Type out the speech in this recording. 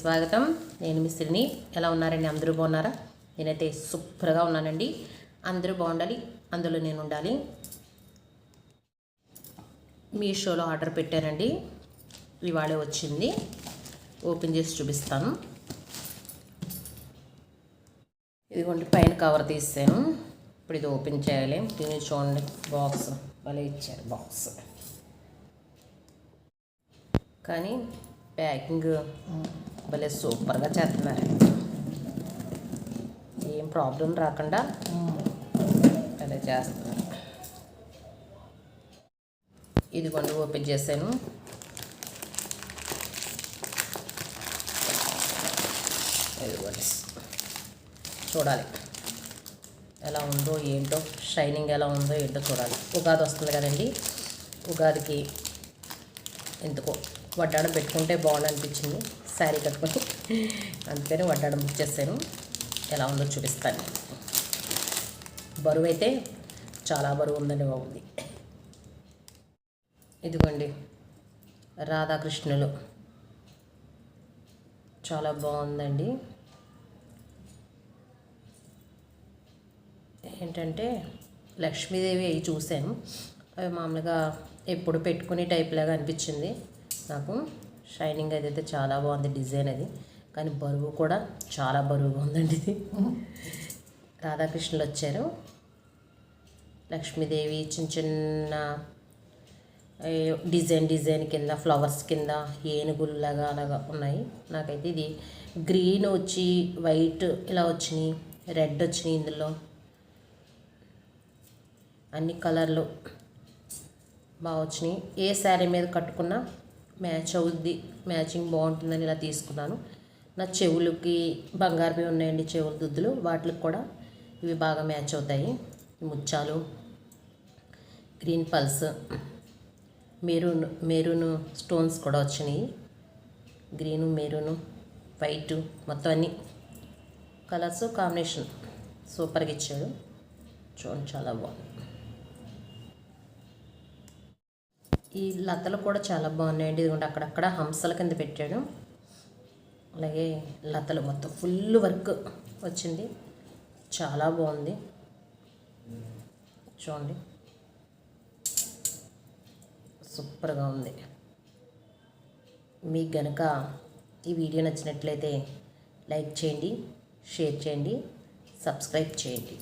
స్వాగతం. నేను మిస్త్రిని ఎలా ఉన్నారండి? అందరూ బాగున్నారా? నేనైతే సూపర్గా ఉన్నానండి. అందరూ బాగుండాలి. అందులో నేను ఉండాలి. మీషోలో ఆర్డర్ పెట్టానండి. ఇవాళే వచ్చింది. ఓపెన్ చేసి చూపిస్తాను. ఇదిగోండి పైన కవర్ తీసాను. ఇప్పుడు ఇది ఓపెన్ చేయాలి. దీన్ని చూడండి. బాక్స్. భలే ఇచ్చారు బాక్స్. కానీ ప్యాకింగ్ భలే సూపర్గా చేస్తున్నారు ఏం ప్రాబ్లం రాకుండా భలే చేస్తున్నారు ఇదిగోండి ఓపెన్ చేశాను ఇదిగోండి చూడాలి ఎలా ఉందో ఏంటో షైనింగ్ ఎలా ఉందో ఏంటో చూడాలి ఉగాది వస్తుంది కదండి ఉగాదికి ఎందుకో వడ్డాడం పెట్టుకుంటే బాగుందనిపించింది శారీ కట్టుకొని అందుకని వడ్డాడ బుక్ చేశాను. ఎలా ఉందో చూపిస్తాను. బరువు అయితే చాలా బరువు ఉందని బాగుంది. ఇదిగోండి రాధాకృష్ణులు. చాలా బాగుందండి. ఏంటంటే లక్ష్మీదేవి అవి చూశాను. అవి మామూలుగా ఎప్పుడు పెట్టుకునే టైప్ లాగా అనిపించింది. నాకు. షైనింగ్ అయితే చాలా బాగుంది డిజైన్ అది. కానీ బరువు కూడా చాలా బరువుగా ఉందండి ఇది. రాధాకృష్ణులు వచ్చారు. లక్ష్మీదేవి చిన్న చిన్న డిజైన్ డిజైన్ కింద ఫ్లవర్స్ కింద ఏనుగుల్లాగా అలాగా ఉన్నాయి. నాకైతే ఇది గ్రీన్ వచ్చి వైట్ ఇలా వచ్చినాయి రెడ్ వచ్చినాయి ఇందులో. అన్ని కలర్లు బాగా వచ్చినాయి. ఏ శారీ మీద కట్టుకున్నా మ్యాచ్ అవుద్ది. మ్యాచింగ్ బాగుంటుందని ఇలా తీసుకున్నాను. నా చెవులకి బంగారువి ఉన్నాయండి చెవుల దుద్దులు. వాటికి కూడా ఇవి బాగా మ్యాచ్ అవుతాయి. ముచ్చాలు green pulse maroon maroon stones కూడా వచ్చినాయి. గ్రీను మెరూను వైటు మొత్తం అన్ని కలర్స్ కాంబినేషన్ సూపర్గా ఇచ్చాడు. చూడండి చాలా బాగుంది. ఈ లతలు కూడా చాలా బాగున్నాయండి. ఇదిగోండి అక్కడక్కడ హంసల కింద పెట్టాడు అలాగే లతలు మొత్తం ఫుల్ వర్క్ వచ్చింది. చాలా బాగుంది. చూడండి. సూపర్గా ఉంది. మీకు గనక ఈ వీడియో నచ్చినట్లయితే లైక్ చేయండి షేర్ చేయండి సబ్స్క్రైబ్ చేయండి.